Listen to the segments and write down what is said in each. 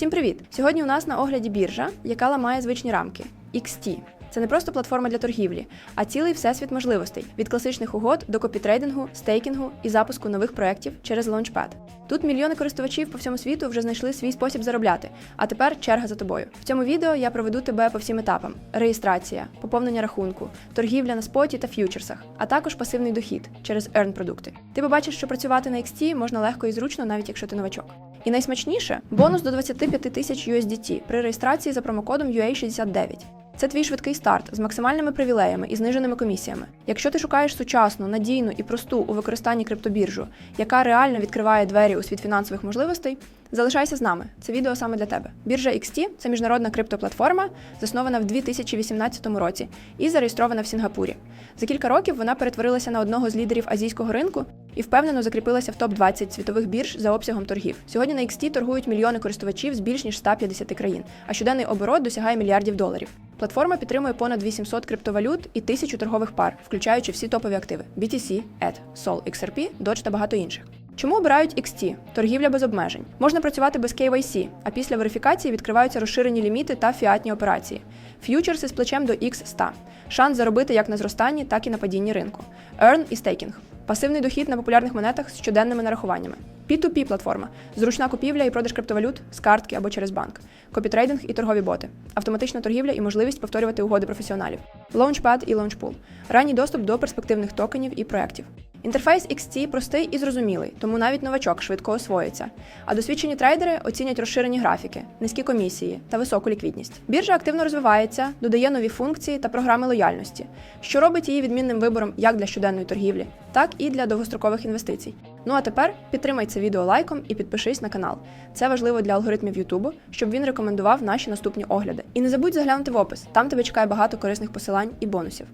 Всім привіт! Сьогодні у нас на огляді біржа, яка ламає звичні рамки XT. Це не просто платформа для торгівлі, а цілий всесвіт можливостей від класичних угод до копітрейдингу, стейкінгу і запуску нових проєктів через Launchpad. Тут мільйони користувачів по всьому світу вже знайшли свій спосіб заробляти. А тепер черга за тобою. В цьому відео я проведу тебе по всім етапам: реєстрація, поповнення рахунку, торгівля на споті та ф'ючерсах, а також пасивний дохід через Earn продукти. Ти побачиш, що працювати на XT можна легко і зручно, навіть якщо ти новачок. І найсмачніше бонус до 25 тисяч USDT при реєстрації за промокодом UA69. Це твій швидкий старт з максимальними привілеями і зниженими комісіями. Якщо ти шукаєш сучасну, надійну і просту у використанні криптобіржу, яка реально відкриває двері у світ фінансових можливостей, залишайся з нами. Це відео саме для тебе. Біржа XT – це міжнародна криптоплатформа, заснована в 2018 році і зареєстрована в Сінгапурі. За кілька років вона перетворилася на одного з лідерів азійського ринку і впевнено закріпилася в топ 20 світових бірж за обсягом торгів. Сьогодні на XT торгують мільйони користувачів з більш ніж 150 країн, а щоденний оборот досягає мільярдів доларів. Платформа підтримує понад 800 криптовалют і тисячу торгових пар, включаючи всі топові активи: BTC, ETH, SOL, XRP, Doge та багато інших. Чому обирають XT? Торгівля без обмежень. Можна працювати без KYC, а після верифікації відкриваються розширені ліміти та фіатні операції. Ф'ючерси з плечем до X100. Шанс заробити як на зростанні, так і на падінні ринку. Earn і стейкінг. Пасивний дохід на популярних монетах з щоденними нарахуваннями. P2P платформа, зручна купівля і продаж криптовалют з картки або через банк, копітрейдинг і торгові боти, автоматична торгівля і можливість повторювати угоди професіоналів, Launchpad і Launchpool, ранній доступ до перспективних токенів і проєктів. Інтерфейс XT простий і зрозумілий, тому навіть новачок швидко освоїться. А досвідчені трейдери оцінять розширені графіки, низькі комісії та високу ліквідність. Біржа активно розвивається, додає нові функції та програми лояльності, що робить її відмінним вибором як для щоденної торгівлі, так і для довгострокових інвестицій. Ну а тепер підтримай це відео лайком і підпишись на канал. Це важливо для алгоритмів Ютубу, щоб він рекомендував наші наступні огляди. І не забудь заглянути в опис, там тебе чекає багато корисних посилань і бонусів.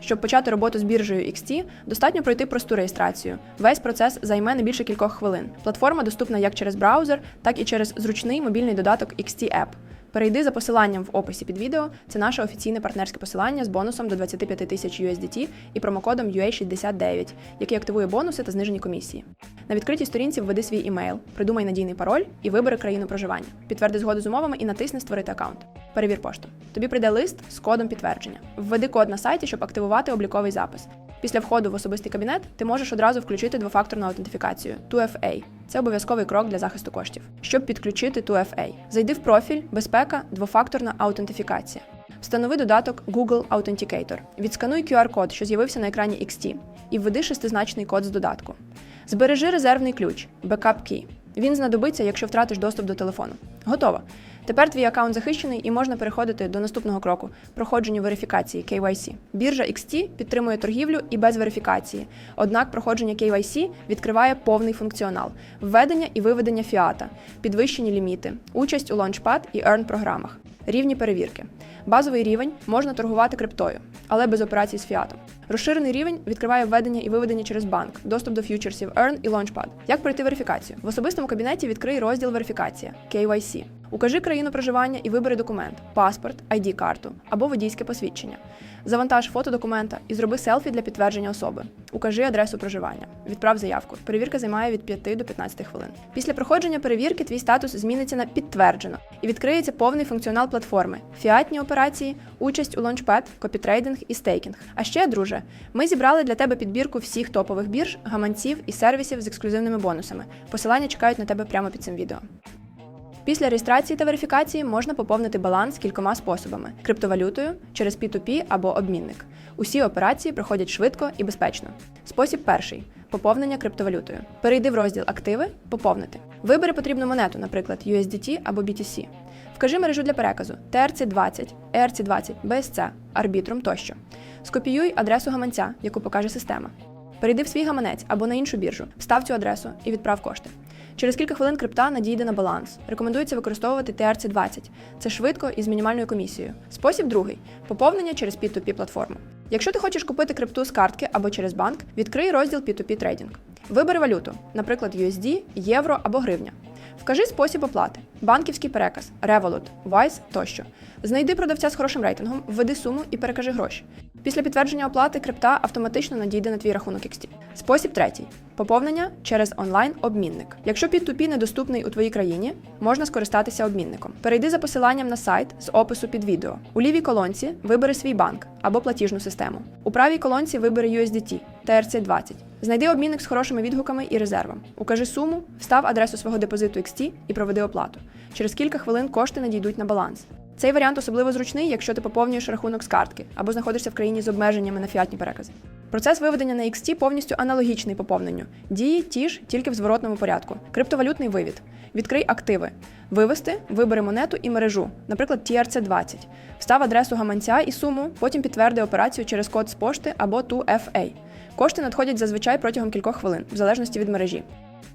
Щоб почати роботу з біржею XT, достатньо пройти просту реєстрацію. Весь процес займе не більше кількох хвилин. Платформа доступна як через браузер, так і через зручний мобільний додаток XT App. Перейди за посиланням в описі під відео. Це наше офіційне партнерське посилання з бонусом до 25 тисяч USDT і промокодом UA69, який активує бонуси та знижені комісії. На відкритій сторінці введи свій імейл, придумай надійний пароль і вибери країну проживання. Підтверди згоду з умовами і натисни Створити аккаунт. Перевір пошту. Тобі прийде лист з кодом підтвердження. Введи код на сайті, щоб активувати обліковий запис. Після входу в особистий кабінет ти можеш одразу включити двофакторну аутентифікацію 2FA. Це обов'язковий крок для захисту коштів. Щоб підключити 2FA, зайди в профіль Безпека, двофакторна аутентифікація. Встанови додаток Google Authenticator. Відскануй QR-код, що з'явився на екрані XT, і введи шестизначний код з додатку. Збережи резервний ключ Backup Key. Він знадобиться, якщо втратиш доступ до телефону. Готово. Тепер твій аккаунт захищений і можна переходити до наступного кроку проходженню верифікації KYC. Біржа XT підтримує торгівлю і без верифікації. Однак проходження KYC відкриває повний функціонал: введення і виведення фіата, підвищені ліміти, участь у Launchpad і Earn програмах, рівні перевірки. Базовий рівень можна торгувати криптою, але без операцій з фіатом. Розширений рівень відкриває введення і виведення через банк, доступ до ф'ючерсів Earn і Launchpad. Як пройти верифікацію? В особистому кабінеті відкрий розділ Верифікація KYC. Укажи країну проживання і вибери документ паспорт, id карту або водійське посвідчення. Завантаж фото документа і зроби селфі для підтвердження особи. Укажи адресу проживання. Відправ заявку. Перевірка займає від 5 до 15 хвилин. Після проходження перевірки твій статус зміниться на підтверджено і відкриється повний функціонал платформи: фіатні операції, участь у лончпад, копітрейдинг і стейкінг. А ще, друже, ми зібрали для тебе підбірку всіх топових бірж, гаманців і сервісів з ексклюзивними бонусами. Посилання чекають на тебе прямо під цим відео. Після реєстрації та верифікації можна поповнити баланс кількома способами: криптовалютою через P2P або обмінник. Усі операції проходять швидко і безпечно. Спосіб перший поповнення криптовалютою. Перейди в розділ Активи, поповнити. Вибери потрібну монету, наприклад, USDT або BTC. Вкажи мережу для переказу TRC20, ERC20, BSC, Arbitrum тощо. Скопіюй адресу гаманця, яку покаже система. Перейди в свій гаманець або на іншу біржу, встав цю адресу і відправ кошти. Через кілька хвилин крипта надійде на баланс. Рекомендується використовувати TRC20. Це швидко і з мінімальною комісією. Спосіб другий поповнення через P2P платформу. Якщо ти хочеш купити крипту з картки або через банк, відкрий розділ P2P трейдинг. Вибери валюту, наприклад, USD, євро або гривня. Вкажи спосіб оплати банківський переказ, Revolut, Wise тощо. Знайди продавця з хорошим рейтингом, введи суму і перекажи гроші. Після підтвердження оплати крипта автоматично надійде на твій рахунок XT. Спосіб третій поповнення через онлайн-обмінник. Якщо P2P недоступний у твоїй країні, можна скористатися обмінником. Перейди за посиланням на сайт з опису під відео. У лівій колонці вибери свій банк або платіжну систему. У правій колонці вибери USDT TRC20. Знайди обмінник з хорошими відгуками і резервом. Укажи суму, встав адресу свого депозиту XT і проведи оплату. Через кілька хвилин кошти надійдуть на баланс. Цей варіант особливо зручний, якщо ти поповнюєш рахунок з картки або знаходишся в країні з обмеженнями на фіатні перекази. Процес виведення на XT повністю аналогічний поповненню. Дії ті ж, тільки в зворотному порядку. Криптовалютний вивід. Відкрий активи. Вивести, вибери монету і мережу, наприклад, TRC20. Встав адресу гаманця і суму, потім підтверди операцію через код з пошти або 2FA. Кошти надходять зазвичай протягом кількох хвилин, в залежності від мережі.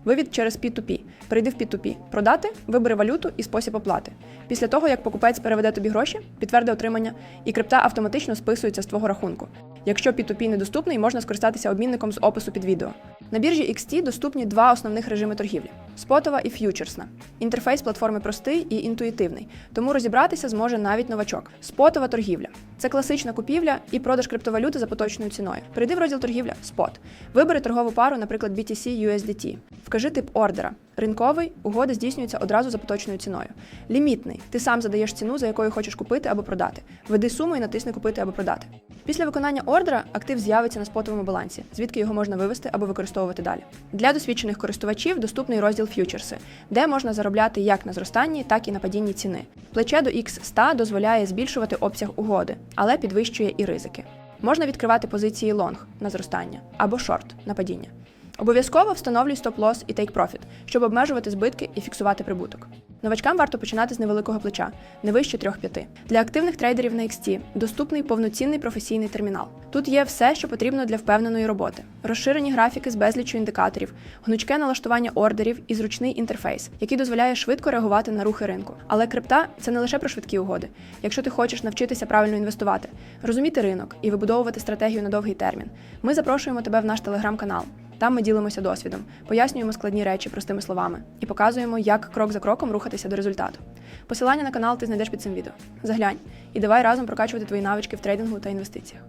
Вивід через P2P. Перейди в P2P. Продати, вибери валюту і спосіб оплати. Після того, як покупець переведе тобі гроші, підтверди отримання, і крипта автоматично списується з твого рахунку. Якщо P2P недоступний, можна скористатися обмінником з опису під відео. На біржі XT доступні два основних режими торгівлі: спотова і ф'ючерсна. Інтерфейс платформи простий і інтуїтивний, тому розібратися зможе навіть новачок. Спотова торгівля це класична купівля і продаж криптовалюти за поточною ціною. Перейди в розділ торгівля Спот. Вибери торгову пару, наприклад, BTC USDT. Вкажи тип ордера. Ринковий угода здійснюється одразу за поточною ціною. Лімітний ти сам задаєш ціну, за якою хочеш купити або продати. Введи суму і натисни купити або продати. Після виконання ордера актив з'явиться на спотовому балансі, звідки його можна вивести або використовувати далі. Для досвідчених користувачів доступний розділ ф'ючерси, де можна заробляти як на зростанні, так і на падінні ціни. Плече до X100 дозволяє збільшувати обсяг угоди, але підвищує і ризики. Можна відкривати позиції лонг на зростання або шорт на падіння. Обов'язково встановлюй стоп-лосс і take-profit, щоб обмежувати збитки і фіксувати прибуток. Новачкам варто починати з невеликого плеча, не вище 3-5. Для активних трейдерів на XT доступний повноцінний професійний термінал. Тут є все, що потрібно для впевненої роботи: розширені графіки з безліччю індикаторів, гнучке налаштування ордерів і зручний інтерфейс, який дозволяє швидко реагувати на рухи ринку. Але крипта це не лише про швидкі угоди. Якщо ти хочеш навчитися правильно інвестувати, розуміти ринок і вибудовувати стратегію на довгий термін, ми запрошуємо тебе в наш телеграм-канал. Там ми ділимося досвідом, пояснюємо складні речі простими словами і показуємо, як крок за кроком рухатися до результату. Посилання на канал ти знайдеш під цим відео. Заглянь і давай разом прокачувати твої навички в трейдингу та інвестиціях.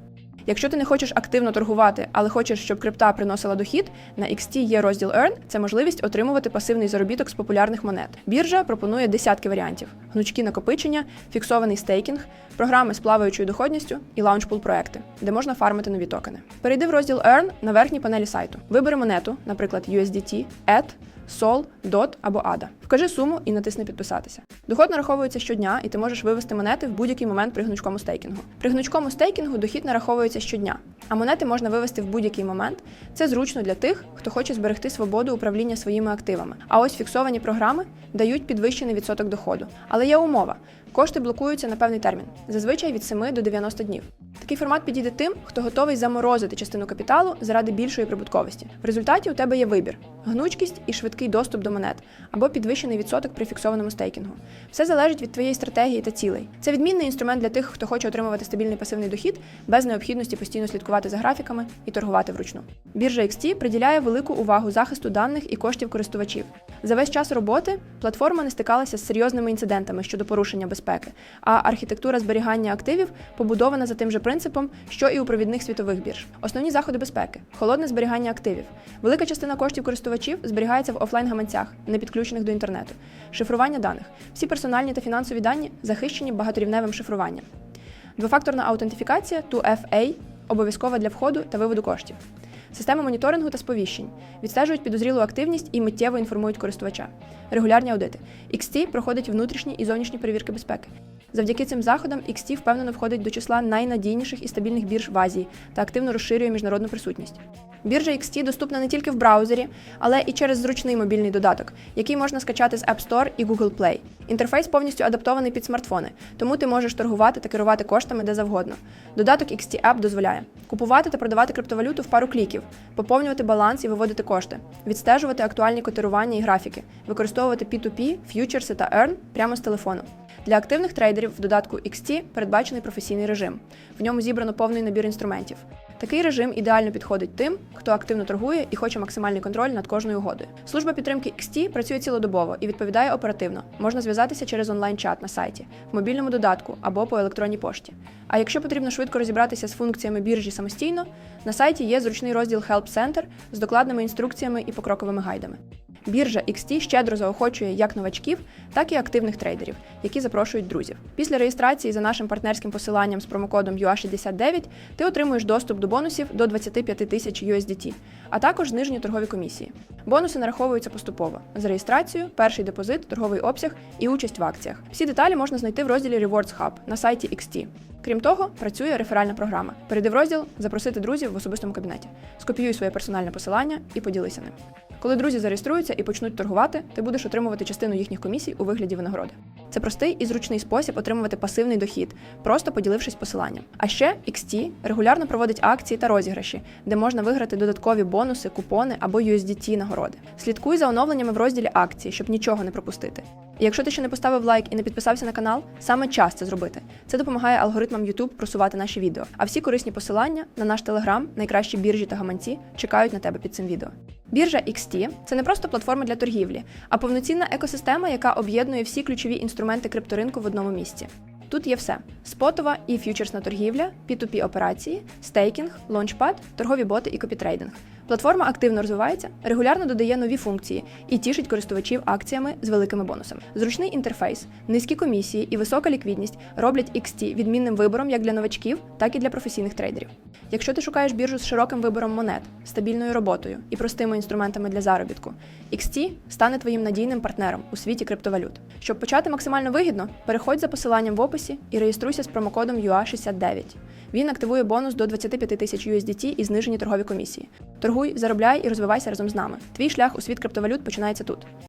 Якщо ти не хочеш активно торгувати, але хочеш, щоб крипта приносила дохід, на XT є розділ Earn – це можливість отримувати пасивний заробіток з популярних монет. Біржа пропонує десятки варіантів: гнучкі накопичення, фіксований стейкінг, програми з плаваючою доходністю і лаунчпул проекти, де можна фармити нові токени. Перейди в розділ Earn на верхній панелі сайту. Вибери монету, наприклад, USDT, ETH, SOL, DOT або ADA. Вкажи суму і натисни підписатися. Доход нараховується щодня, і ти можеш вивести монети в будь-який момент при гнучкому стейкінгу. При гнучкому стейкінгу дохід нараховується щодня, а монети можна вивести в будь-який момент. Це зручно для тих, хто хоче зберегти свободу управління своїми активами. А ось фіксовані програми дають підвищений відсоток доходу. Але є умова. Кошти блокуються на певний термін, зазвичай від 7 до 90 днів. Такий формат підійде тим, хто готовий заморозити частину капіталу заради більшої прибутковості. В результаті у тебе є вибір: гнучкість і швидкий доступ до монет або підвищений відсоток при фіксованому стейкінгу. Все залежить від твоєї стратегії та цілей. Це відмінний інструмент для тих, хто хоче отримувати стабільний пасивний дохід без необхідності постійно слідкувати за графіками і торгувати вручну. Біржа XT приділяє велику увагу захисту даних і коштів користувачів. За весь час роботи платформа не стикалася з серйозними інцидентами щодо порушення безпеки, а архітектура зберігання активів побудована за тим же принципом, що і у провідних світових бірж. Основні заходи безпеки, холодне зберігання активів. Велика частина коштів користувачів зберігається в офлайн-гаманцях, не підключених до інтернету, шифрування даних. Всі персональні та фінансові дані захищені багаторівневим шифруванням. Двофакторна аутентифікація 2FA обов'язкова для входу та виводу коштів. Система моніторингу та сповіщень відстежують підозрілу активність і миттєво інформують користувача. Регулярні аудити. XT проходить внутрішні і зовнішні перевірки безпеки. Завдяки цим заходам XT впевнено входить до числа найнадійніших і стабільних бірж в Азії та активно розширює міжнародну присутність. Біржа XT доступна не тільки в браузері, але і через зручний мобільний додаток, який можна скачати з App Store і Google Play. Інтерфейс повністю адаптований під смартфони, тому ти можеш торгувати та керувати коштами де завгодно. Додаток XT App дозволяє купувати та продавати криптовалюту в пару кліків, поповнювати баланс і виводити кошти, відстежувати актуальні котирування і графіки, використовувати P2P, ф'ючерси та Earn прямо з телефону. Для активних трейдерів в додатку XT передбачений професійний режим. В ньому зібрано повний набір інструментів. Такий режим ідеально підходить тим, хто активно торгує і хоче максимальний контроль над кожною угодою. Служба підтримки XT працює цілодобово і відповідає оперативно. Можна зв'язатися через онлайн-чат на сайті, в мобільному додатку або по електронній пошті. А якщо потрібно швидко розібратися з функціями біржі самостійно, на сайті є зручний розділ Help Center з докладними інструкціями і покроковими гайдами. Біржа XT щедро заохочує як новачків, так і активних трейдерів, які запрошують друзів. Після реєстрації за нашим партнерським посиланням з промокодом UA69 ти отримуєш доступ до бонусів до 25 тисяч USDT, а також знижені торгові комісії. Бонуси нараховуються поступово за реєстрацію, перший депозит, торговий обсяг і участь в акціях. Всі деталі можна знайти в розділі Rewards Hub на сайті XT. Крім того, працює реферальна програма. Перейди в розділ Запросити друзів в особистому кабінеті. Скопіюй своє персональне посилання і поділися ним. Коли друзі зареєструються і почнуть торгувати, ти будеш отримувати частину їхніх комісій у вигляді винагороди. Це простий і зручний спосіб отримувати пасивний дохід, просто поділившись посиланням. А ще XT регулярно проводить акції та розіграші, де можна виграти додаткові бонуси, купони або USDT нагороди. Слідкуй за оновленнями в розділі акції, щоб нічого не пропустити. І якщо ти ще не поставив лайк і не підписався на канал, саме час це зробити. Це допомагає алгоритмам YouTube просувати наші відео. А всі корисні посилання на наш телеграм, найкращі біржі та гаманці чекають на тебе під цим відео. Біржа XT – це не просто платформа для торгівлі, а повноцінна екосистема, яка об'єднує всі ключові інструменти крипторинку в одному місці. Тут є все: спотова і ф'ючерсна торгівля, P2P операції, стейкінг, лончпад, торгові боти і копітрейдинг. Платформа активно розвивається, регулярно додає нові функції і тішить користувачів акціями з великими бонусами. Зручний інтерфейс, низькі комісії і висока ліквідність роблять XT відмінним вибором як для новачків, так і для професійних трейдерів. Якщо ти шукаєш біржу з широким вибором монет, стабільною роботою і простими інструментами для заробітку, XT стане твоїм надійним партнером у світі криптовалют. Щоб почати максимально вигідно, переходь за посиланням в описі і реєструйся з промокодом UA69. Він активує бонус до 25 тисяч USDT і знижені торгові комісії. Торгуй, заробляй і розвивайся разом з нами. Твій шлях у світ криптовалют починається тут.